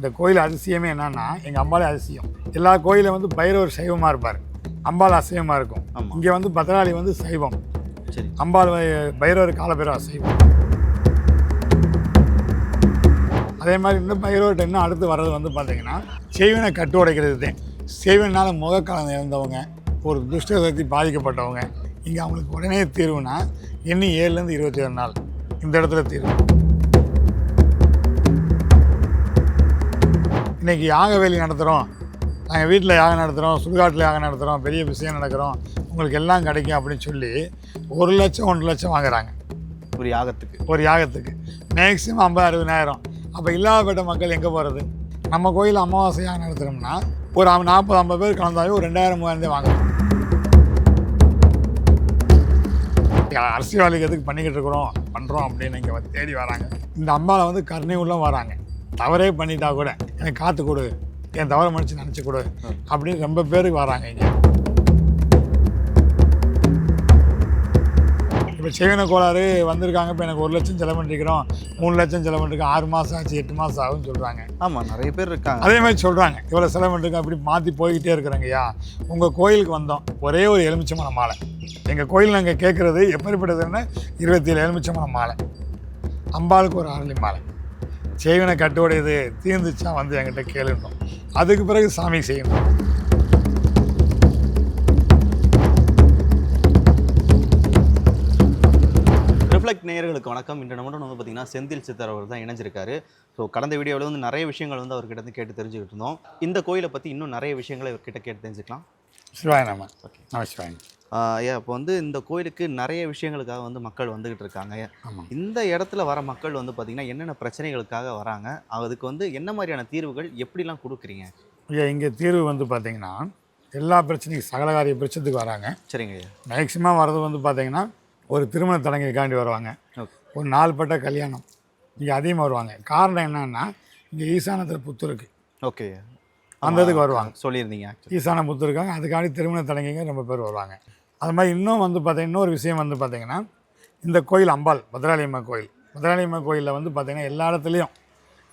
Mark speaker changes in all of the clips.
Speaker 1: இந்த கோயில் அதிசயமே என்னன்னா எங்கள் அம்பாலே அதிசயம். எல்லா கோயிலும் வந்து பைரவர் சைவமாக இருப்பார். அம்பாள் அசைவமாக இருக்கும். இங்கே வந்து பத்திராளி வந்து சைவம்.
Speaker 2: சரி.
Speaker 1: அம்பாள் பைரவர் காலபைரவர் அசைவம் அதே மாதிரி இந்த பைரவர்கிட்ட இன்னும் அடுத்து வர்றது வந்து பார்த்தீங்கன்னா செய்வனை கட்டு உடைக்கிறது தான். செய்வனால் முகக்காலம் இறந்தவங்க ஒரு துஷ்ட சக்தி பாதிக்கப்பட்டவங்க இங்கே அவங்களுக்கு உடனே தீர்வுனா இன்னும் ஏழுலேருந்து இருபத்தி ஏழு நாள். இந்த இடத்துல தீர்வு. இன்னைக்கு யாக வேலி நடத்துகிறோம் நாங்கள் வீட்டில் யாகம் நடத்துகிறோம் சுடுகாட்டில் யாகம் நடத்துகிறோம் பெரிய விஷயம் நடக்கிறோம். உங்களுக்கு எல்லாம் கிடைக்கும் அப்படின்னு சொல்லி ஒரு லட்சம் ஒன்றரை லட்சம் வாங்குறாங்க.
Speaker 2: ஒரு யாகத்துக்கு.
Speaker 1: ஒரு யாகத்துக்கு. மேக்ஸிமம் ஐம்பது அறுபதாயிரம். அப்போ இல்லாதப்பட்ட மக்கள் எங்கே போகிறது நம்ம கோயில் அமாவாசை யாகம் நடத்துகிறோம்னா ஒரு நாற்பது ஐம்பது பேர் கலந்தாவே ஒரு ரெண்டாயிரம் மூவாயிரம் வாங்கலாம். அரசியல்வாதிக்கு எதுக்கு பண்ணிக்கிட்டு இருக்கிறோம் பண்ணுறோம் அப்படின்னு இங்கே தேடி வராங்க. இந்த அம்மாவை வந்து கருணை உள்ள வராங்க. தவறே பண்ணிட்டா கூட எனக்கு காத்து கொடு என் தவறை மன்னிச்சு நினச்சி கொடு அப்படின்னு ரொம்ப பேருக்கு வராங்க இங்கே. இப்போ செய்வன கோளாறு வந்திருக்காங்க. இப்போ எனக்கு ஒரு லட்சம் செலவு பண்ணிருக்கிறோம். மூணு லட்சம் செலவு பண்ணிருக்கோம். ஆறு மாதம் ஆச்சு எட்டு மாதம் ஆகும்னு சொல்கிறாங்க
Speaker 2: ஆமா நிறைய பேர் இருக்காங்க.
Speaker 1: அதே மாதிரி சொல்கிறாங்க இவ்வளோ செலவு பண்ணிருக்கோம் அப்படி மாற்றி போய்கிட்டே இருக்கிறாங்கய்யா உங்கள் கோயிலுக்கு வந்தோம். ஒரே ஒரு எலுமிச்சம்பழம் மாலை. எங்கள் கோயில் நாங்கள் கேட்குறது எப்படிப்பட்டதுன்னா இருபத்தி ஏழு எலுமிச்சம்பழம் மாலை. அம்பாளுக்கு ஒரு அரளி மாலை. செய்வனை கட்டுடையது தீர்ந்துச்சா வந்து என்கிட்ட கேளுந்தோம் அதுக்கு பிறகு சாமி செய்யணும்.
Speaker 2: ரிஃப்ளெக்ட் நேயர்களுக்கு வணக்கம். இன்று நம்மளுடன் வந்து பார்த்தீங்கன்னா செந்தில் சித்தர் அவர் தான் இணைஞ்சிருக்காரு. ஸோ கடந்த வீடியோவில் வந்து நிறைய விஷயங்கள் வந்து அவர்கிட்ட இருந்து கேட்டு தெரிஞ்சுக்கிட்டு இருந்தோம். இந்த கோயிலை பற்றி இன்னும் நிறைய விஷயங்களை இவர்கிட்ட கேட்டு தெரிஞ்சுக்கலாம்.
Speaker 1: சிவாய நம. சிவாயன்
Speaker 2: ஆஹ் ஐயா இப்போ வந்து இந்த கோயிலுக்கு நிறைய விஷயங்களுக்காக வந்து மக்கள் வந்துகிட்டு இருக்காங்க.
Speaker 1: ஆமாம்
Speaker 2: இந்த இடத்துல வர மக்கள் வந்து பார்த்தீங்கன்னா என்னென்ன பிரச்சனைகளுக்காக வராங்க? அதுக்கு வந்து என்ன மாதிரியான தீர்வுகள் எப்படிலாம் கொடுக்குறீங்க?
Speaker 1: ஐயா இங்கே தீர்வு வந்து பார்த்தீங்கன்னா எல்லா பிரச்சனைக்கும் சகலகாரிய பிரச்சனைக்கு வராங்க.
Speaker 2: சரிங்க ஐயா.
Speaker 1: மேக்சிமம் வர்றது வந்து பார்த்தீங்கன்னா ஒரு திருமண தடங்கைக்காண்டி வருவாங்க. ஒரு நாள்பட்ட கல்யாணம். இங்கே அதிகமாக வருவாங்க. காரணம் என்னன்னா இங்கே ஈசானத்தில் புத்து இருக்கு.
Speaker 2: ஓகே.
Speaker 1: அந்த இதுக்கு வருவாங்க.
Speaker 2: சொல்லியிருந்தீங்க.
Speaker 1: ஈசான புத்து இருக்காங்க. அதுக்காண்டி திருமண தடங்கைங்க ரொம்ப பேர் வருவாங்க. அது மாதிரி இன்னும் வந்து பார்த்தீங்கன்னா இன்னொரு விஷயம் வந்து பார்த்தீங்கன்னா இந்த கோயில் அம்பாள் பத்ராளியம்மா கோயில். பத்ராளியம்மா கோயிலில் வந்து பார்த்தீங்கன்னா எல்லா இடத்துலையும்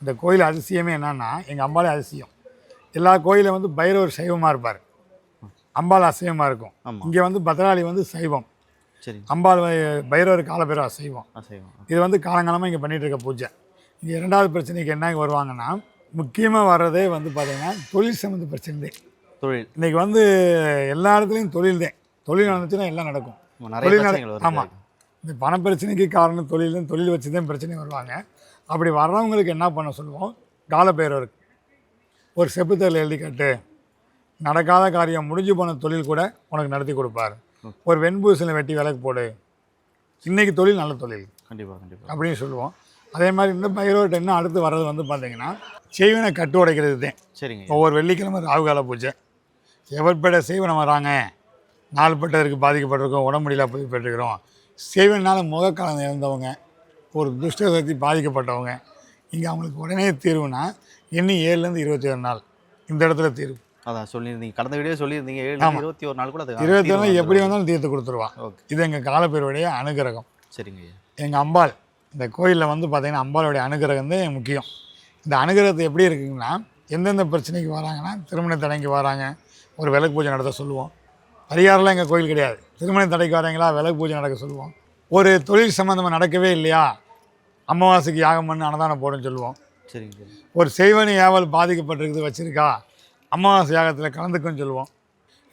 Speaker 1: இந்த கோயில் அதிசயமே என்னன்னா எங்கள் அம்பாளே அதிசயம். எல்லா கோயிலும் வந்து பைரவர் சைவமாக இருப்பார். அம்பாள் அசைவமாக இருக்கும். இங்கே வந்து பத்ராளி வந்து சைவம்.
Speaker 2: சரி.
Speaker 1: அம்பாள் பைரவர் காலபைரவர் அசைவம்
Speaker 2: அசைவம்.
Speaker 1: இது வந்து காலங்காலமாக இங்கே பண்ணிகிட்டு இருக்க பூஜை. இங்கே இரண்டாவது பிரச்சனைக்கு என்ன வருவாங்கன்னா முக்கியமாக வர்றதே வந்து பார்த்தீங்கன்னா தொழில் சம்மந்த பிரச்சனை தான்
Speaker 2: தொழில்.
Speaker 1: இன்றைக்கி வந்து எல்லா இடத்துலையும் தொழில் தான் தொழில் நடந்துச்சுன்னா எல்லாம் நடக்கும். தொழில் ஆமாம் இந்த பண பிரச்சனைக்கு காரணம் தொழில் தான் தொழில் வச்சு தான் பிரச்சனை வருவாங்க. அப்படி வர்றவங்களுக்கு என்ன பண்ண சொல்லுவோம்? காலபைரவருக்கு ஒரு செப்புத்தல் எழுதி கட்டு நடக்காத காரியம் முடிஞ்சு போன தொழில் கூட உனக்கு நடத்தி கொடுப்பார். ஒரு வெண்பூசலை வெட்டி விளக்கு போடு. இன்னைக்கு தொழில் நல்ல தொழில்.
Speaker 2: கண்டிப்பா கண்டிப்பா.
Speaker 1: அப்படின்னு சொல்லுவோம். அதே மாதிரி இந்த பைரவர்கிட்ட இன்னும் அடுத்து வர்றது வந்து பார்த்தீங்கன்னா செய்வனை கட்டு உடைக்கிறது தான்.
Speaker 2: சரிங்க.
Speaker 1: ஒவ்வொரு வெள்ளிக்கிழமை ராகுகால பூஜை. எவர்பேட செய்வனம் வராங்க? நாள்பட்டதற்கு பாதிக்கப்பட்டிருக்கோம் உடம்பு முடியல போய் பெற்றுக்கிறோம் செய்வனால் முகக்காலம் இறந்தவங்க ஒரு துஷ்ட சக்தி பாதிக்கப்பட்டவங்க இங்கே அவங்களுக்கு உடனே தீர்வுனா இன்னும் ஏழுலேருந்து இருபத்தி ஏழு நாள். இந்த இடத்துல தீர்வு.
Speaker 2: அதான் சொல்லியிருந்தீங்க. கடந்த வீடியோ சொல்லியிருந்தீங்க. ஏழு. இருபத்தி ஒரு நாள் கூட அது
Speaker 1: இருபத்தி நாள் எப்படி. வந்தாலும் தீர்த்து கொடுத்துருவான்.
Speaker 2: ஓகே.
Speaker 1: இது எங்கள் காலப்பேருடைய அனுகிரகம்.
Speaker 2: சரிங்க
Speaker 1: எங்கள் அம்பாள் இந்த கோயிலில் வந்து பார்த்தீங்கன்னா அம்பாளுடைய அனுகிரகம் தான் முக்கியம். இந்த அனுகிரகத்தை எப்படி இருக்குங்கன்னா எந்தெந்த பிரச்சனைக்கு வராங்கன்னா திருமண தடைக்கு வராங்க ஒரு விளக்கு பூஜை நடத்த சொல்லுவோம். பரிகாரம்லாம் எங்கள் கோயில் கிடையாது. திருமண தடைக்கு வராங்களா விளக்கு பூஜை நடக்க சொல்லுவோம். ஒரு தொழில் சம்மந்தமாக நடக்கவே இல்லையா? அமாவாசைக்கு யாகம் பண்ணி அன்னதானம் போடுன்னு சொல்லுவோம்.
Speaker 2: சரிங்க.
Speaker 1: ஒரு செய்வனி ஏவல் பாதிக்கப்பட்டிருக்குது வச்சிருக்கா? அமாவாசை யாகத்தில் கலந்துக்குன்னு சொல்லுவோம்.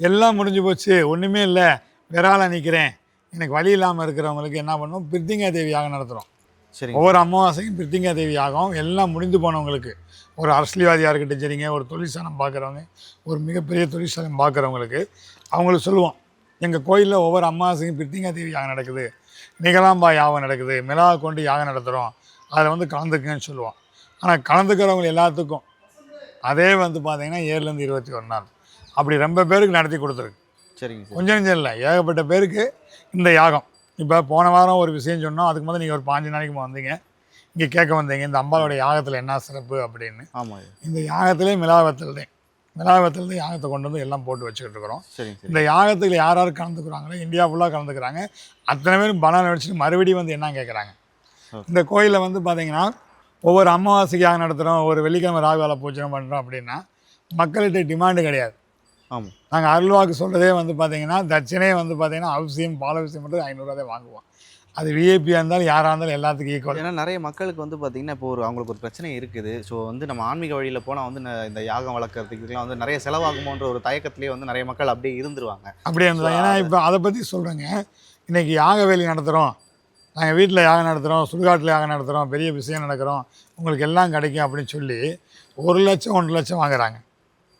Speaker 1: எல்லாம் முடிஞ்சு போச்சு. ஒன்றுமே இல்லை. விரால நிற்கிறேன் எனக்கு வழி இல்லாமல் இருக்கிறவங்களுக்கு என்ன பண்ணுவோம்? பிரித்திங்கா தேவி யாகம் நடத்துகிறோம்
Speaker 2: சரிங்க.
Speaker 1: ஒவ்வொரு அமாவாசையும் பிரித்திங்கா தேவி யாகம். எல்லாம் முடிந்து போனவங்களுக்கு ஒரு அரசியல்வாதியாக இருக்கட்டும் சரிங்க. ஒரு தொழிற்சாலம் பார்க்குறவங்க ஒரு மிகப்பெரிய தொழிற்சாலம் பார்க்குறவங்களுக்கு அவங்களுக்கு சொல்லுவோம். எங்கள் கோயிலில் ஒவ்வொரு அமாவாசையும் பிரித்திங்கா தேவி யாகம் நடக்குது. நிகழாம்பா யாகம் நடக்குது. மிளகா கொண்டு யாகம் நடத்துகிறோம் அதில் வந்து கலந்துக்குங்கன்னு சொல்லுவோம். ஆனால் கலந்துக்கிறவங்க எல்லாத்துக்கும் அதே வந்து பார்த்தீங்கன்னா ஏழுலேருந்து இருபத்தி ஒரு நாள். அப்படி ரொம்ப பேருக்கு நடத்தி கொடுத்துருக்கு.
Speaker 2: சரிங்க சார்.
Speaker 1: கொஞ்சம் கொஞ்சம் இல்லை. ஏகப்பட்ட பேருக்கு இந்த யாகம். இப்போ போன வாரம் ஒரு விஷயம் சொன்னோம். அதுக்கு முதல்ல நீங்கள் ஒரு பாஞ்சு நாளைக்கு வந்தீங்க. இங்கே கேட்க வந்தீங்க. இந்த அம்பாளுடைய யாகத்தில் என்ன சிறப்பு அப்படின்னு.
Speaker 2: ஆமாம்
Speaker 1: இந்த யாகத்திலே மிலாவத்தில் தான். தான் யாகத்தை கொண்டு வந்து எல்லாம் போட்டு வச்சுக்கிட்டு இருக்கிறோம். இந்த யாகத்தில் யார் யார் கலந்துக்கிறாங்களோ இந்தியா ஃபுல்லாக கலந்துக்கிறாங்க. அத்தனை பேரும் பணம் நடிச்சுட்டு மறுபடியும் வந்து என்ன கேட்குறாங்க. இந்த கோயிலில் வந்து பார்த்தீங்கன்னா ஒவ்வொரு அமாவாசைக்கு யாகம் நடத்துகிறோம் ஒரு வெள்ளிக்கிழமை ராகுகால பூஜை பண்ணுறோம் அப்படின்னா மக்கள்கிட்ட டிமாண்டு கிடையாது.
Speaker 2: ஆமாம்
Speaker 1: நாங்கள் அருள்வாக்கு சொல்கிறதே வந்து பார்த்தீங்கன்னா தட்சணையே வந்து பார்த்தீங்கன்னா அவசியம் பால அவசியம் மட்டும் ஐநூறுரூவா தான் வாங்குவோம். அது விஐபியாக இருந்தாலும் யாராக இருந்தாலும் எல்லாத்துக்கும் ஈக்குவல்
Speaker 2: ஏன்னா நிறைய மக்களுக்கு வந்து பார்த்தீங்கன்னா இப்போ ஒரு அவங்களுக்கு ஒரு பிரச்சனை இருக்குது. ஸோ வந்து நம்ம ஆன்மீக வழியில் போனால் வந்து இந்த யாகம் வளர்க்குறதுக்குலாம் வந்து நிறைய செலவாகுமோன்ற ஒரு தயக்கத்திலேயே வந்து நிறைய மக்கள் அப்படியே இருந்துருவாங்க.
Speaker 1: அப்படியே இருந்தது ஏன்னா இப்போ அதை பற்றி சொல்கிறேங்க இன்றைக்கி யாக வேலி நடத்துகிறோம் நாங்கள் வீட்டில் யாகம் நடத்துகிறோம் சுடுகாட்டில் யாகம் நடத்துகிறோம் பெரிய விஷயம் நடக்கிறோம். உங்களுக்கு எல்லாம் கிடைக்கும் அப்படின்னு சொல்லி ஒரு லட்சம் ஒன்றரை லட்சம் வாங்குறாங்க.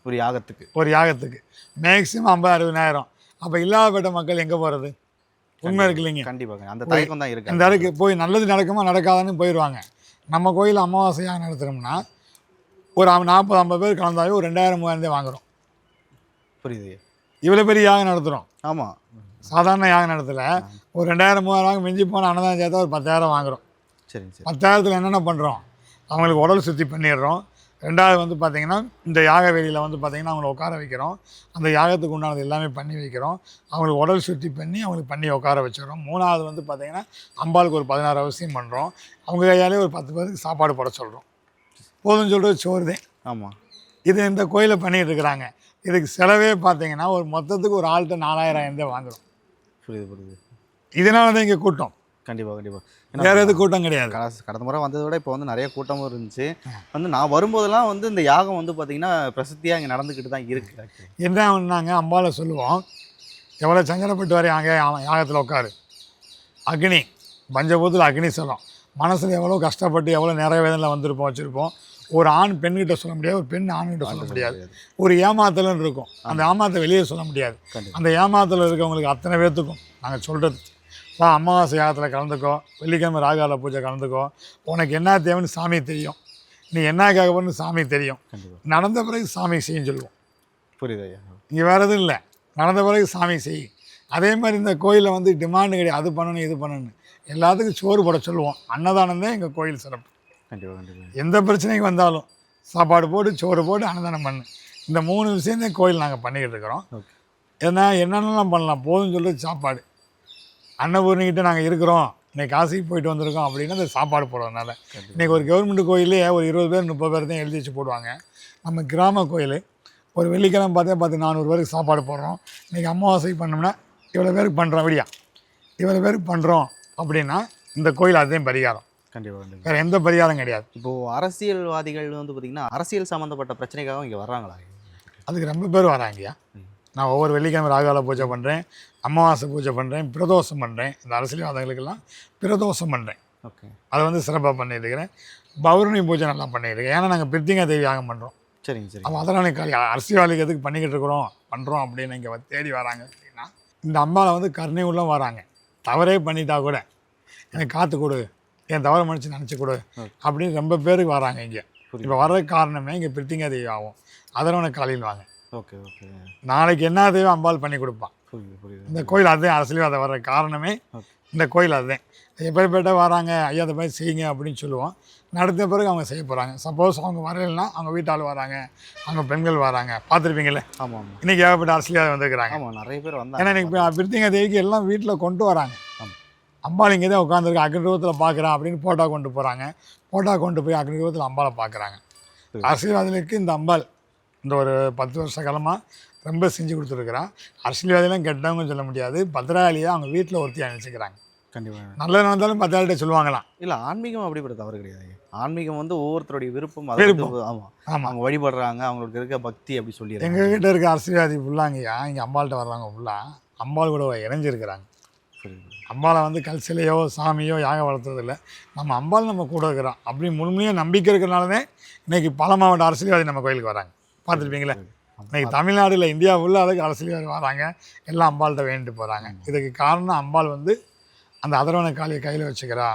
Speaker 2: ஒரு யாகத்துக்கு.
Speaker 1: ஒரு யாகத்துக்கு. மேக்ஸிமம் ஐம்பது அறுபதாயிரம். அப்போ இல்லாதப்பட்ட மக்கள் எங்கே போகிறது உண்மை இருக்கு இல்லைங்க
Speaker 2: கண்டிப்பாக அந்த தயக்கம் தான் இருக்கு.
Speaker 1: போய் நல்லது நடக்குமா நடக்காதான்னு போயிடுவாங்க நம்ம கோயில் அமாவாசையாக நடத்துகிறோம்னா ஒரு நாற்பது ஐம்பது பேர் கலந்தாவே ஒரு ரெண்டாயிரம் மூவாயிரம் தான் வாங்குறோம்.
Speaker 2: புரியுது.
Speaker 1: இவ்வளோ பெரிய யாகம் நடத்துகிறோம்
Speaker 2: ஆமாம்
Speaker 1: சாதாரண யாகம் நடத்தல. ஒரு ரெண்டாயிரம் மூவாயிரம் வாங்க மிஞ்சி போனால் அன்னதானம் சேர்த்தா ஒரு பத்தாயிரம் வாங்குறோம்.
Speaker 2: சரிங்க சரி.
Speaker 1: பத்தாயிரத்தில் என்னென்ன பண்ணுறோம் அவங்களுக்கு உடல் சுத்தி பண்ணிடுறோம். ரெண்டாவது வந்து பார்த்திங்கன்னா இந்த யாக வேலியில் வந்து பார்த்திங்கன்னா அவங்கள உட்கார வைக்கிறோம். அந்த யாகத்துக்கு உண்டானது எல்லாமே பண்ணி வைக்கிறோம். அவங்களுக்கு உடல் சுத்தி பண்ணி அவங்களுக்கு பண்ணி உட்கார வச்சிடுறோம். மூணாவது வந்து பார்த்திங்கன்னா அம்பாளுக்கு ஒரு பதினாறு அவசியம் பண்ணுறோம் அவங்க கையாலே ஒரு பத்து பேருக்கு சாப்பாடு போட சொல்கிறோம் போதும்னு சொல்கிறது சோறு தான்.
Speaker 2: ஆமாம்
Speaker 1: இது இந்த கோயிலை பண்ணிகிட்டு இருக்கிறாங்க. இதுக்கு செலவே பார்த்தீங்கன்னா ஒரு மொத்தத்துக்கு ஒரு ஆள்கிட்ட நாலாயிரம் ஆயிரம் வாங்குறோம்.
Speaker 2: புரியுது புரியுது.
Speaker 1: இதனால தான் இங்கே கூட்டம்.
Speaker 2: கண்டிப்பாக கண்டிப்பாக
Speaker 1: வேறு எது கூட்டம் கிடையாது.
Speaker 2: கடந்த கடந்த முறை வந்ததை விட இப்போ வந்து நிறைய கூட்டமும் இருந்துச்சு. வந்து நான் வரும்போதெல்லாம் வந்து இந்த யாகம் வந்து பார்த்தீங்கன்னா பிரசித்தியாக இங்கே நடந்துக்கிட்டு தான் இருக்கு.
Speaker 1: என்ன பண்ணாங்க அம்பாவை சொல்லுவோம். எவ்வளோ சங்கடப்பட்டு வரையும் அங்கே யாகத்தில் உட்காரு அக்னி பஞ்சபூத்தில் அக்னி சொல்லும். மனசில் எவ்வளோ கஷ்டப்பட்டு எவ்வளோ நிறைய வேதனையில் வந்திருப்போம் வச்சுருப்போம். ஒரு ஆண் பெண்கிட்ட சொல்ல முடியாது ஒரு பெண் ஆண்கிட்ட சொல்ல முடியாது. ஒரு ஏமாத்தலன்னு இருக்கும். அந்த ஏமாத்த வெளியே சொல்ல முடியாது. அந்த ஏமாத்தல இருக்கவங்களுக்கு அத்தனை பேர்த்துக்கும் நாங்கள் சொல்கிறது வா அமாவாசை யாகத்தில் கலந்துக்கோ. வெள்ளிக்கிழமை ராகால பூஜை கலந்துக்கோ. உனக்கு என்ன தேவைன்னு சாமி தெரியும். நீ என்ன கேட்க போறன்னு சாமி தெரியும். நடந்த பிறகு சாமி செய்யும் சொல்லுவோம்.
Speaker 2: புரியுது ஐயா.
Speaker 1: இங்கே வேறு எதுவும் இல்லை. நடந்த பிறகு சாமி செய். அதே மாதிரி இந்த கோயிலில் வந்து டிமாண்டு கிடையாது. அது பண்ணணும் இது பண்ணணும் எல்லாத்துக்கும் சோறு போட சொல்லுவோம். அன்னதானம் தான் எங்கள் கோயில் சிறப்பு.
Speaker 2: கண்டிப்பாக கண்டிப்பாக
Speaker 1: எந்த பிரச்சனைக்கு வந்தாலும் சாப்பாடு போட்டு சோறு போட்டு அன்னதானம் பண்ணு. இந்த மூணு விஷயம் தான் கோயில் நாங்கள் பண்ணிக்கிட்டு இருக்கிறோம். ஏன்னா என்னென்னலாம் பண்ணலாம்? போதும்னு சொல்கிறது சாப்பாடு. அன்னபூர்ணிக்கிட்ட நாங்கள் இருக்கிறோம். இன்னைக்கு காசிக்கு போயிட்டு வந்திருக்கோம் அப்படின்னா அந்த சாப்பாடு போடுறதுனால. இன்றைக்கி ஒரு கவர்மெண்ட் கோயிலே ஒரு இருபது பேர் முப்பது பேர் தான் எழுதி வச்சு போடுவாங்க. நம்ம கிராம கோயில் ஒரு வெள்ளிக்கிழமை பார்த்தா பத்து நானூறு பேருக்கு சாப்பாடு போடுறோம். இன்றைக்கி அமாவாசைக்கு பண்ணோம்னா இவ்வளோ பேருக்கு பண்ணுறோம் விடியா? இவ்வளோ பேருக்கு பண்ணுறோம் அப்படின்னா இந்த கோயில் அதுதான் பரிகாரம்.
Speaker 2: கண்டிப்பாக கண்டிப்பாக
Speaker 1: வேறு எந்த பரிகாரம் கிடையாது.
Speaker 2: இப்போது அரசியல்வாதிகள் வந்து பார்த்தீங்கன்னா அரசியல் சம்மந்தப்பட்ட பிரச்சனைக்காக இங்கே வர்றாங்களா?
Speaker 1: அதுக்கு ரொம்ப பேர் வராங்கய்யா. நான் ஒவ்வொரு வெள்ளிக்கிழமை ராகால பூஜை பண்ணுறேன் அமாவாசை பூஜை பண்ணுறேன் பிரதோஷம் பண்ணுறேன் இந்த அரசியல்வாதிகளுக்கெல்லாம் பிரதோஷம் பண்ணுறேன்
Speaker 2: ஓகே.
Speaker 1: அதை வந்து சிறப்பாக பண்ணிட்டு இருக்கிறேன் பௌர்ணமி பூஜை நல்லா பண்ணிட்டு இருக்கேன் ஏன்னா நாங்கள் பிரித்திங்கா தேவி யாகம் பண்ணுறோம்
Speaker 2: சரிங்க சரி
Speaker 1: அப்போ அதெல்லாம் காலி அரசியல்வாதிக்கு எதுக்கு பண்ணிக்கிட்டு இருக்கிறோம் பண்ணுறோம் அப்படின்னு இங்கே தேடி வராங்க அப்படின்னா இந்த அம்மாவை வந்து கருணை உள்ள வராங்க. தவறே பண்ணிட்டா கூட எனக்கு காத்து கொடு என் தவறை மன்னிச்சு நினச்சி கொடு அப்படின்னு ரொம்ப பேருக்கு வராங்க இங்கே. இப்போ வர்றதுக்கு காரணமே இங்கே பிரித்திங்கா தேவி ஆகும். அதரவனை காலையில் வாங்க.
Speaker 2: Okay okay.
Speaker 1: நாளைக்கு என்ன தேவை அம்பாள் பண்ணி கொடுப்பான்
Speaker 2: புரியுது புரியுது.
Speaker 1: இந்த கோயில் அதுதான் அரசியல்வாதம் வர்ற காரணமே. இந்த கோயில் அதுதான். எப்பேற்பட்ட வராங்க ஐயா அந்த மாதிரி செய்யுங்க அப்படின்னு சொல்லுவோம். நடத்த பிறகு அவங்க செய்ய போகிறாங்க சப்போஸ் அவங்க வரலைன்னா அவங்க வீட்டால் வராங்க அவங்க பெண்கள் வராங்க. பார்த்துருப்பீங்களே
Speaker 2: ஆமாம்
Speaker 1: இன்றைக்கி ஏகப்பட்ட அரசியல்வாதம் வந்திருக்கிறாங்க.
Speaker 2: ஆமாம் நிறைய பேர்
Speaker 1: ஏன்னா
Speaker 2: வந்தாங்க
Speaker 1: இன்னைக்கு இப்போ பிரித்திங்க தேவிக்கு எல்லாம் வீட்டில் கொண்டு வராங்க. அம்பாள் இங்கே தான் உட்காந்துருக்கு அக்னிரூபத்தில் பார்க்குறேன் அப்படின்னு ஃபோட்டோ கொண்டு போகிறாங்க ஃபோட்டோ கொண்டு போய் அக்னிரூபத்தில் அம்பாளை பார்க்குறாங்க. அரசியல்வாதிகளுக்கு இந்த அம்பாள் இந்த ஒரு பத்து வருஷ காலமாக ரொம்ப செஞ்சு கொடுத்துருக்குறான். அரசியல்வாதிலாம் கெட்டவங்க சொல்ல முடியாது. பத்திராளியை அவங்க வீட்டில் ஒருத்தி நினச்சிக்கிறாங்க
Speaker 2: கண்டிப்பாக
Speaker 1: நல்லது நடந்தாலும் பத்திராளிகிட்ட சொல்லுவாங்களாம்.
Speaker 2: இல்லை ஆன்மீகம் அப்படிப்பட்ட தவறு கிடையாது. ஆன்மீகம் வந்து ஒவ்வொருத்தருடைய விருப்பம் வந்து ஆமாம்
Speaker 1: ஆமாம்
Speaker 2: அவங்க வழிபடுறாங்க அவங்களுக்கு இருக்க பக்தி அப்படி சொல்லிடுறாங்க.
Speaker 1: எங்கள் கிட்ட இருக்க அரசியல்வாதி ஃபுல்லாங்கய்யா இங்கே அம்பாள்கிட்ட வர்றவங்க ஃபுல்லாக அம்பாள் கூட இணைஞ்சிருக்கிறாங்க. அம்பாளை வந்து கல்சிலையோ சாமியோ யாகம் வளர்த்ததில்ல. நம்ம அம்பாள் நம்ம கூட இருக்கிறோம் அப்படி முழுமையாக நம்பிக்கை இருக்கிறனாலே இன்னைக்கு பல மாவட்ட அரசியல்வாதி நம்ம கோயிலுக்கு வராங்க. பார்த்துருப்பீங்களே? இன்னைக்கு தமிழ்நாடுல இந்தியா ஃபுல்லாக அதுக்கு அரசியல்வாதி வராங்க. எல்லாம் அம்பாள்கிட்ட வேண்டிட்டு போகிறாங்க இதுக்கு காரணம் அம்பாள் வந்து அந்த அதரவண காளியை கையில் வச்சுக்கிறா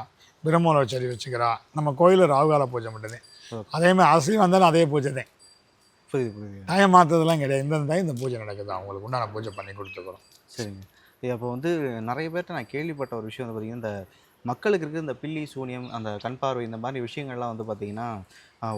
Speaker 1: பிரம்மோல செடி வச்சுக்கிறா. நம்ம கோயிலில் ராகுகால பூஜை மட்டும்தான்
Speaker 2: Okay.
Speaker 1: அதே மாதிரி அரசியல் வந்தாலும் அதே பூஜை தான்.
Speaker 2: புரியுது புரியுது.
Speaker 1: டயம் மாற்றதெல்லாம் கிடையாது. இந்த டைம் இந்த பூஜை நடக்குது. அவங்களுக்கு உண்டான பூஜை பண்ணி கொடுத்துக்கிறோம்.
Speaker 2: சரிங்க. அப்போ வந்து நிறைய பேர்ட்ட நான் கேள்விப்பட்ட ஒரு விஷயம் வந்து பார்த்தீங்கன்னா இந்த மக்களுக்கு இருக்கிற இந்த பில்லி சூனியம் அந்த கண் பார்வை இந்த மாதிரி விஷயங்கள்லாம் வந்து பார்த்திங்கன்னா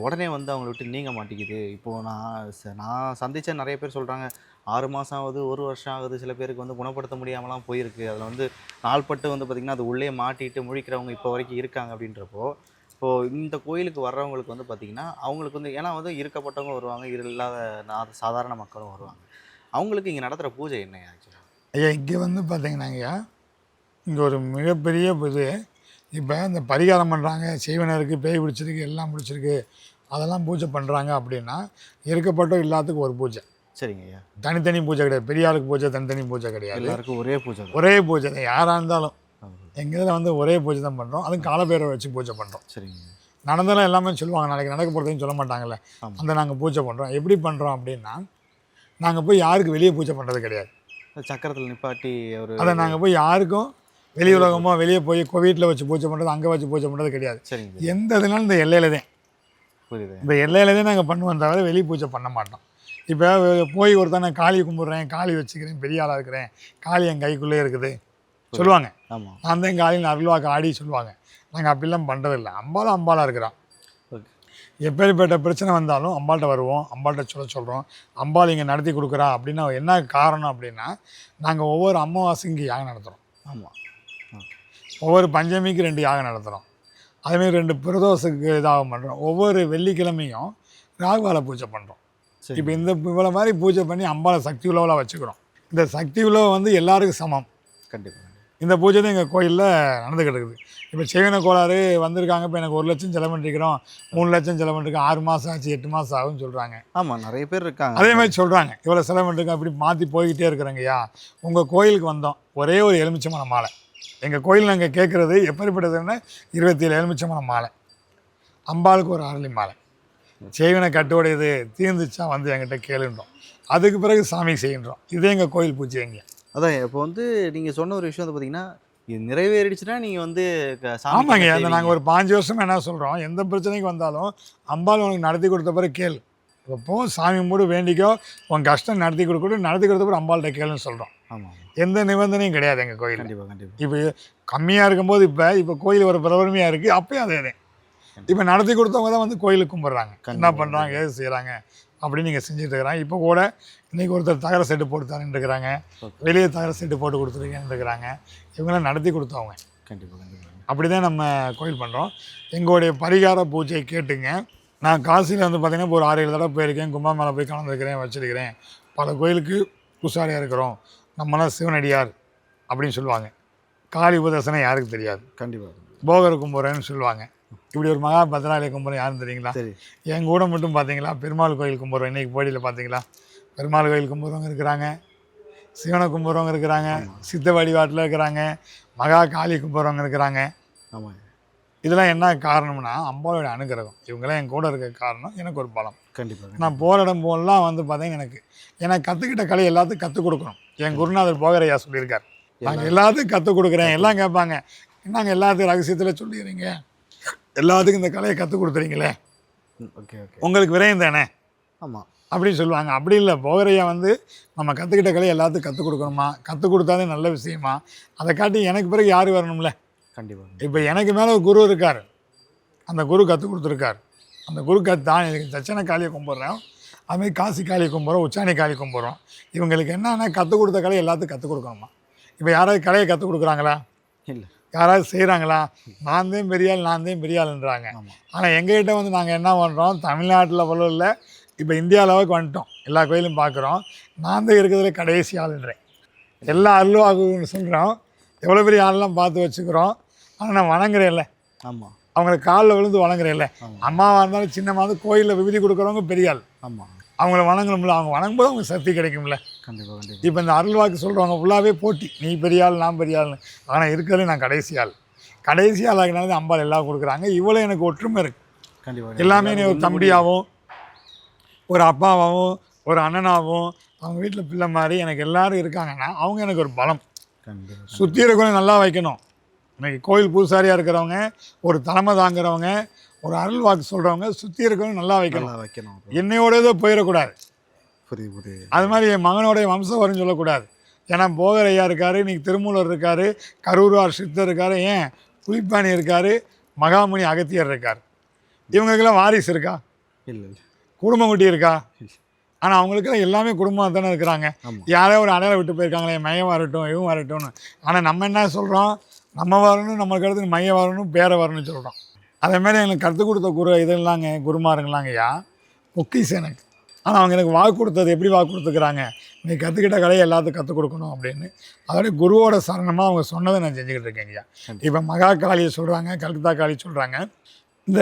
Speaker 2: உடனே வந்து அவங்கள விட்டு நீங்க மாட்டேங்குது இப்போது நான் நான் சந்தித்த நிறைய பேர் சொல்கிறாங்க ஆறு மாதம் ஆகுது ஒரு வருஷம் ஆகுது சில பேருக்கு வந்து குணப்படுத்த முடியாமலாம் போயிருக்கு. அதில் வந்து நாள்பட்டு வந்து பார்த்திங்கன்னா அது உள்ளே மாட்டிட்டு முழிக்கிறவங்க இப்போ வரைக்கும் இருக்காங்க அப்படின்றப்போ இப்போது இந்த கோயிலுக்கு வர்றவங்களுக்கு வந்து பார்த்திங்கன்னா அவங்களுக்கு வந்து ஏன்னா வந்து இருக்கப்பட்டவங்க வருவாங்க இரு இல்லாத நா- சாதாரண மக்களும் வருவாங்க. அவங்களுக்கு இங்கே நடத்துகிற பூஜை என்ன ஆக்சுவலாக
Speaker 1: ஐயா இங்கே வந்து பார்த்தீங்கன்னாங்க இங்கே ஒரு மிகப்பெரிய இது. இப்போ இந்த பரிகாரம் பண்ணுறாங்க செய்வனருக்கு பேய் பிடிச்சிருக்கு எல்லாம் பிடிச்சிருக்கு அதெல்லாம் பூஜை பண்ணுறாங்க அப்படின்னா இருக்கப்பட்டோ எல்லாத்துக்கும் ஒரு பூஜை.
Speaker 2: சரிங்க ஐயா.
Speaker 1: தனித்தனி பூஜை கிடையாது. பெரிய ஆளுக்கு பூஜை தனித்தனி பூஜை கிடையாது.
Speaker 2: எல்லாருக்கும் ஒரே பூஜை
Speaker 1: ஒரே பூஜை தான். யாராக இருந்தாலும். எங்கள் இதில் வந்து ஒரே பூஜை தான் பண்ணுறோம் அதுவும் காலப்பேரை வச்சு பூஜை பண்ணுறோம்
Speaker 2: சரிங்க
Speaker 1: நடந்தாலும் எல்லாமே சொல்லுவாங்க. நாளைக்கு நடக்க போகிறதையும் சொல்ல மாட்டாங்கல்ல. அந்த நாங்கள் பூஜை பண்ணுறோம் எப்படி பண்ணுறோம் அப்படின்னா நாங்கள் போய் யாருக்கு வெளியே பூஜை பண்ணுறது கிடையாது.
Speaker 2: சக்கரத்தில் நிப்பாட்டி ஒரு
Speaker 1: அதை நாங்கள் போய் யாருக்கும் வெளி உலகமோ வெளியே போய் வீட்டில் வச்சு பூஜை பண்ணுறது அங்கே வச்சு பூஜை பண்ணுறது கிடையாது. எந்த இதுனாலும் இந்த எல்லையில தான். இந்த எல்லையில தான் நாங்கள் பண்ணுவோம் தவிர வெளி பூஜை பண்ண மாட்டோம். இப்போ போய் ஒருத்தன் நான் காளி கும்பிட்றேன் காளி வச்சுக்கிறேன் பெரிய ஆளாக இருக்கிறேன் காளி என் கைக்குள்ளே இருக்குது. சொல்லுவாங்க.
Speaker 2: ஆமாம்
Speaker 1: நான் தான் காளியில் அருள்வாக்கு ஆடி சொல்லுவாங்க. நாங்கள் அப்படிலாம் பண்ணுறதில்ல அம்பாலும் அம்பாலாக இருக்கிறோம் எப்பேற்பட்ட பிரச்சனை வந்தாலும் அம்பாள்கிட்ட வருவோம் அம்பாள்கிட்ட சொல்ல சொல்கிறோம் அம்பாள் இங்கே நடத்தி கொடுக்குறா அப்படின்னா என்ன காரணம் அப்படின்னா நாங்கள் ஒவ்வொரு அமாவாசைக்கு யாகம் நடத்துகிறோம்
Speaker 2: ஆமாம்
Speaker 1: ஒவ்வொரு பஞ்சமிக்கு ரெண்டு யாகம் நடத்துகிறோம் அதேமாரி ரெண்டு பிரதோஷத்துக்கு இதாகம் பண்ணுறோம் ஒவ்வொரு வெள்ளிக்கிழமையும் ராகுகால பூஜை பண்ணுறோம் இப்போ இந்த இவ்வளோ மாதிரி பூஜை பண்ணி அம்பாளை சக்தி உழவில் வச்சுக்கிறோம். இந்த சக்தி உழவு வந்து எல்லாருக்கும் சமம்.
Speaker 2: கண்டிப்பாக
Speaker 1: இந்த பூஜை தான் எங்கள் கோயிலில் நடந்துக்கிட்டு இருக்குது. இப்போ செய்வன கோளாறு வந்திருக்காங்க. இப்போ எனக்கு ஒரு லட்சம் செலவு பண்ணிருக்கிறோம். மூணு லட்சம் செலவு பண்ணிருக்கோம். ஆறு மாதம் ஆச்சு எட்டு மாதம் ஆகும்னு சொல்கிறாங்க
Speaker 2: ஆமாம் நிறைய பேர் இருக்காங்க.
Speaker 1: அதே மாதிரி சொல்கிறாங்க இவ்வளோ செலவு பண்ணிருக்கோம். அப்படி மாற்றி போய்கிட்டே இருக்கிறேங்கய்யா. உங்கள் கோயிலுக்கு வந்தோம். ஒரே ஒரு எலுமிச்சமான மாலை. எங்கள் கோயில் நாங்கள் கேட்குறது எப்படிப்பட்டதுன்னா இருபத்தி ஏழு எலுமிச்சமான மாலை. அம்பாளுக்கு ஒரு அரளி மாலை. செய்வனை கட்டுடையது தீர்ந்துச்சா வந்து என்கிட்ட கேளுன்றோம். அதுக்கு பிறகு சாமி செய்கின்றோம். இதே எங்கள் கோயில் பூஜை எங்கே
Speaker 2: அதான் இப்போ வந்து நீங்கள் சொன்ன ஒரு விஷயம் வந்து பார்த்தீங்கன்னா இது நிறைவேறிடுச்சுன்னா நீங்கள் வந்து
Speaker 1: ஆமாங்க அந்த? நாங்கள் ஒரு பாஞ்சு வருஷம் என்ன சொல்கிறோம் எந்த பிரச்சனைக்கு வந்தாலும் அம்பாள் உனக்கு நடத்தி கொடுத்த பிறகு கேளு. இப்போ போ சாமி மூடு வேண்டிக்கோ உன் கஷ்டம் நடத்தி கொடுக்கட்டும் நடத்தி கொடுத்த பிறகு அம்பாள்கிட்ட கேளுன்னு சொல்கிறோம்
Speaker 2: ஆமாம்
Speaker 1: எந்த நிபந்தனையும் கிடையாது எங்கள் கோயில்
Speaker 2: கண்டிப்பாக கண்டிப்பாக
Speaker 1: இப்போ கம்மியாக இருக்கும்போது இப்போ இப்போ கோயில் ஒரு பிரபலமையாக இருக்குது அப்பயும் அதே தான். இப்போ நடத்தி கொடுத்தவங்க தான் வந்து கோயிலுக்கு கும்பிட்றாங்க. என்ன. பண்ணுறாங்க ஏது செய்கிறாங்க அப்படின்னு நீங்கள் செஞ்சுட்டு இருக்கிறாங்க. இப்போ கூட இன்றைக்கி ஒருத்தர் தகர செட்டு போட்டு இருக்கிறாங்க.
Speaker 2: ஓகே.
Speaker 1: வெளியே தகர செட்டு போட்டு கொடுத்துருக்கேன்னு இருக்கிறாங்க. இவங்களாம் நடத்தி கொடுத்தவங்க.
Speaker 2: கண்டிப்பாக கண்டிப்பாக
Speaker 1: அப்படி தான் நம்ம கோயில் பண்ணுறோம் எங்களுடைய பரிகார பூஜை கேட்டுங்க. நான் காசியில் வந்து பார்த்திங்கன்னா இப்போ ஒரு ஆறு ஏழு தடவை போயிருக்கேன். கும்பமேளா போய் கலந்துருக்கிறேன் வச்சிருக்கிறேன். பல கோயிலுக்கு பூசாரியாக இருக்கிறோம். நம்மளாம் சிவனடியார் அப்படின்னு சொல்லுவாங்க. காளி உபதேசனம் யாருக்கு தெரியாது.
Speaker 2: கண்டிப்பாக
Speaker 1: போகர் கும்புறேன்னு சொல்லுவாங்க. இப்படி ஒரு மகா பத்ராலய கும்புறம் யாருன்னு தெரியுங்களா?
Speaker 2: சரி.
Speaker 1: என் கூட மட்டும் பார்த்தீங்களா பெருமாள் கோயில் கும்புறோம். இன்றைக்கி போடியில் பார்த்தீங்களா பெருமாள் கோயில் கும்புறவங்க இருக்கிறாங்க. சிவனை கும்புறவங்க இருக்கிறாங்க. சித்த வழிபாட்டில் இருக்கிறாங்க. மகா காளி கும்புறவங்க இருக்கிறாங்க.
Speaker 2: ஆமாம்
Speaker 1: இதெல்லாம் என்ன காரணம்னா அம்பாவோட அனுகிரகம். இவங்கெல்லாம் என் கூட இருக்க காரணம் எனக்கு ஒரு பலம்.
Speaker 2: கண்டிப்பாக
Speaker 1: நான் போகிற இடம் போகலாம் வந்து பார்த்தீங்கன்னா எனக்கு எனக்கு கற்றுக்கிட்ட கலை எல்லாத்துக்கும் கற்றுக் கொடுக்கணும். என் குருநாதர் போகரையா சொல்லியிருக்கார். நாங்கள் எல்லாத்துக்கும் கற்றுக் கொடுக்குறேன். எல்லாம் கேட்பாங்க. என்னங்க எல்லாத்துக்கும் ரகசியத்தில் சொல்லிடுறீங்க? எல்லாத்துக்கும் இந்த கலையை கற்றுக் கொடுத்துறீங்களே?
Speaker 2: Okay okay.
Speaker 1: உங்களுக்கு விரையும் தானே?
Speaker 2: ஆமாம்
Speaker 1: அப்படின்னு சொல்லுவாங்க. அப்படி இல்லை போகரையா வந்து நம்ம கற்றுக்கிட்ட கலை எல்லாத்துக்கும் கற்றுக் கொடுக்கணுமா? கற்றுக் கொடுத்தாதே நல்ல விஷயமா? அதை காட்டி எனக்கு பிறகு யார் வரணும்ல?
Speaker 2: கண்டிப்பாக
Speaker 1: இப்போ எனக்கு மேலே ஒரு குரு இருக்கார். அந்த குரு கற்றுக் கொடுத்துருக்கார். அந்த குரு கத்து தான் எனக்கு தட்சணை காளியை கும்பிட்றோம் அதுமாதிரி காசி காளியை கும்பிட்றோம் உச்சாணி காளி கும்பிட்றோம். இவங்களுக்கு என்னென்னா கற்றுக் கொடுத்த கலை எல்லாத்துக்கும் கற்றுக் கொடுக்கணுமா? இப்போ யாராவது கலையை கற்றுக் கொடுக்குறாங்களா?
Speaker 2: இல்லை.
Speaker 1: யாராவது செய்கிறாங்களா நான் தான் பெரியாள் நான் தான் பெரியாள்ன்றாங்க. ஆனால் எங்ககிட்ட வந்து நாங்கள் என்ன பண்ணுறோம் தமிழ்நாட்டில் போல இல்லை. இப்போ இந்தியா அளவுக்கு வந்துட்டோம். எல்லா கோயிலும் பார்க்குறோம் நான் தான் இருக்கிறதுல கடைசி ஆளுன்றேன். எல்லா அருள்வாகுன்னு சொல்கிறோம் எவ்வளோ பெரிய ஆள்லாம் பார்த்து வச்சுக்கிறோம். ஆனால் நான் வணங்குறேன்ல.
Speaker 2: ஆமாம்
Speaker 1: அவங்களுக்கு காலில் விழுந்து வணங்குறேன்ல. அம்மாவாக இருந்தாலும் சின்னமாக வந்து கோயிலில் விபதி கொடுக்குறவங்க பெரிய ஆள்.
Speaker 2: ஆமாம்
Speaker 1: அவங்கள வணங்கணும்ல. அவங்க வணங்கும்போது அவங்க சக்தி கிடைக்கும்ல.
Speaker 2: கண்டிப்பாக கண்டிப்பாக
Speaker 1: இப்போ இந்த அருள்வாக்கு சொல்கிறவங்க ஃபுல்லாகவே போட்டி. நீ பெரிய ஆள் நான் பெரிய ஆள்னு. ஆனால் இருக்கிறதுல நான் கடைசி ஆள். கடைசி ஆள் ஆகினாலும் அம்பாள் எல்லாம் கொடுக்குறாங்க. இவ்வளோ எனக்கு ஒற்றுமை இருக்குது
Speaker 2: கண்டிப்பாக
Speaker 1: எல்லாமே நீ ஒரு தம்பியாகவும் ஒரு அப்பாவாகவும் ஒரு அண்ணனாகவும் அவங்க வீட்டில் பிள்ளை மாதிரி எனக்கு எல்லாரும் இருக்காங்கன்னா அவங்க எனக்கு ஒரு பலம். சுற்றி இருக்கவங்க நல்லா வைக்கணும். இன்னைக்கு கோயில் பூசாரியாக இருக்கிறவங்க ஒரு தலைமை தாங்குறவங்க ஒரு அருள் வாக்கு சொல்கிறவங்க சுற்றி இருக்கவங்க நல்லா வைக்கணும்.
Speaker 2: வைக்கணும்.
Speaker 1: என்னையோடதோ போயிடக்கூடாது.
Speaker 2: புரியுது புரியுது.
Speaker 1: அது மாதிரி என் மகனுடைய வம்சம் வரும்னு சொல்லக்கூடாது. ஏன்னா போகர் ஐயா இருக்கார் இன்னைக்கு திருமூலர் இருக்கார் கரூரார் சித்தர் இருக்கார் ஏன்? புலிப்பாணி இருக்கார் மகாமுனி அகத்தியர் இருக்கார். இவங்களுக்கெல்லாம் வாரிசு இருக்கா?
Speaker 2: இல்லை இல்லை.
Speaker 1: குடும்பம் குட்டி இருக்கா? ஆனால் அவங்களுக்கெல்லாம் எல்லாமே குடும்பம் தானே இருக்கிறாங்க. யாரோ ஒரு அடையாளம் விட்டு போயிருக்காங்களே மையம் வரட்டும் இவன் வரட்டும்னு. ஆனால் நம்ம என்ன சொல்கிறோம் நம்ம வரணும் நம்மளுக்கு அடுத்து மையம் வரணும் பேரை வரணும்னு சொல்கிறோம் அதே மாதிரி எனக்கு கற்றுக் கொடுத்த குரு இதெல்லாங்க குருமாருங்களாங்கய்யா பொக்கிஸ் எனக்கு. ஆனால் அவங்க எனக்கு வாக்கு கொடுத்தது எப்படி வாக்கு கொடுத்துக்கிறாங்க? நீ கற்றுக்கிட்ட கலையை எல்லாத்துக்கும் கற்றுக் கொடுக்கணும் அப்படின்னு. அதோட குருவோட சரணமாக அவங்க சொன்னதை நான் செஞ்சுக்கிட்டு இருக்கேங்கய்யா. இப்போ மகா காளியை சொல்கிறாங்க கல்கத்தா காளி சொல்கிறாங்க இந்த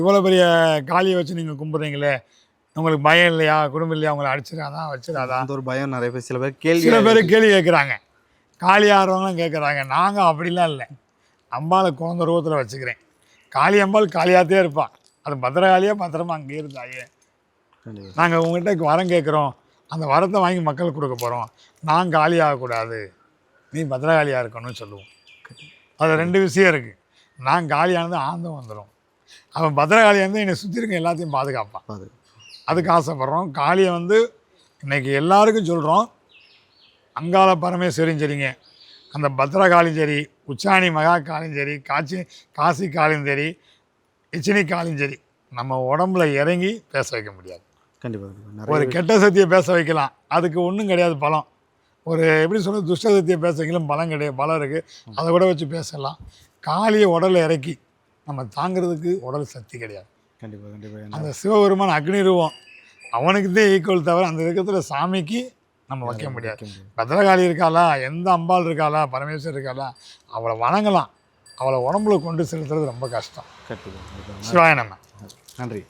Speaker 1: இவ்வளோ பெரிய காளியை வச்சு நீங்கள் கும்பிட்றீங்களே உங்களுக்கு பயம் இல்லையா? குடும்பம் இல்லையா? உங்களை அடிச்சிடாதா வச்சிடாதா
Speaker 2: அந்த ஒரு பயம் நிறைய பேர் சில பேர் கேள்வி
Speaker 1: சில பேர் கேள்வி கேட்குறாங்க காளி ஆடுறவங்களும் கேட்குறாங்க நாங்கள் அப்படிலாம் இல்லை. அம்பாளை குழந்த ரூபத்தில் வச்சுக்கிறேன். காளி அம்பாள் காளியாத்தே இருப்பாள் அது பத்திரகாளியாக பத்திரமா அங்கேயே இருந்தாயே. நாங்கள் உங்கள்கிட்ட வரம் கேட்குறோம் அந்த வரத்தை வாங்கி மக்களுக்கு கொடுக்க போகிறோம் நான் காலி ஆகக்கூடாது. நீ பத்திரகாளியாக இருக்கணும்னு சொல்லுவோம். அது ரெண்டு விஷயம் இருக்குது நான் காலியானது ஆனந்தம் வந்துடும் அவன் பத்திரகாளியாக இருந்து என்னை சுற்றி இருக்க எல்லாத்தையும் பாதுகாப்பான்.
Speaker 2: அது
Speaker 1: அதுக்கு ஆசைப்பட்றோம். காளியை வந்து இன்னைக்கு எல்லாருக்கும் சொல்கிறோம் அங்காள பரமேஸ்வரியும் சரிங்க. அந்த பத்ரகாளியும் சரி உச்சாணி மகா காளியும் சரி காட்சி காசி காளியும் சரி இச்சினி காளியும் சரி நம்ம உடம்புல இறங்கி பேச வைக்க முடியாது.
Speaker 2: கண்டிப்பா கண்டிப்பா.
Speaker 1: ஒரு கெட்ட சக்தியை பேச வைக்கலாம். அதுக்கு ஒன்றும் கிடையாது பலம். ஒரு எப்படி சொல்றது துஷ்ட சக்தியை பேச வைக்கலாம் பலம் கிடையாது. பலம் இருக்குது அதை கூட வச்சு பேசலாம். காளியை உடலை இறக்கி நம்ம தாங்கிறதுக்கு உடல் சக்தி கிடையாது.
Speaker 2: கண்டிப்பா கண்டிப்பா. ஏன்னா
Speaker 1: அந்த சிவபெருமான் அக்னி ரூபம் அவனுக்கு தான் ஈக்குவல் தவிர அந்த இருக்கிறதுல சாமிக்கு நம்ம வைக்க முடியாது. பத்ரகாளி இருக்காளா? எந்த அம்பாள் இருக்காளா? பரமேஸ்வரர் இருக்காளா? அவளை வணங்கலாம். அவளை உடம்புல கொண்டு செலுத்துறது ரொம்ப கஷ்டம். சிவாய நம்ம
Speaker 2: நன்றி.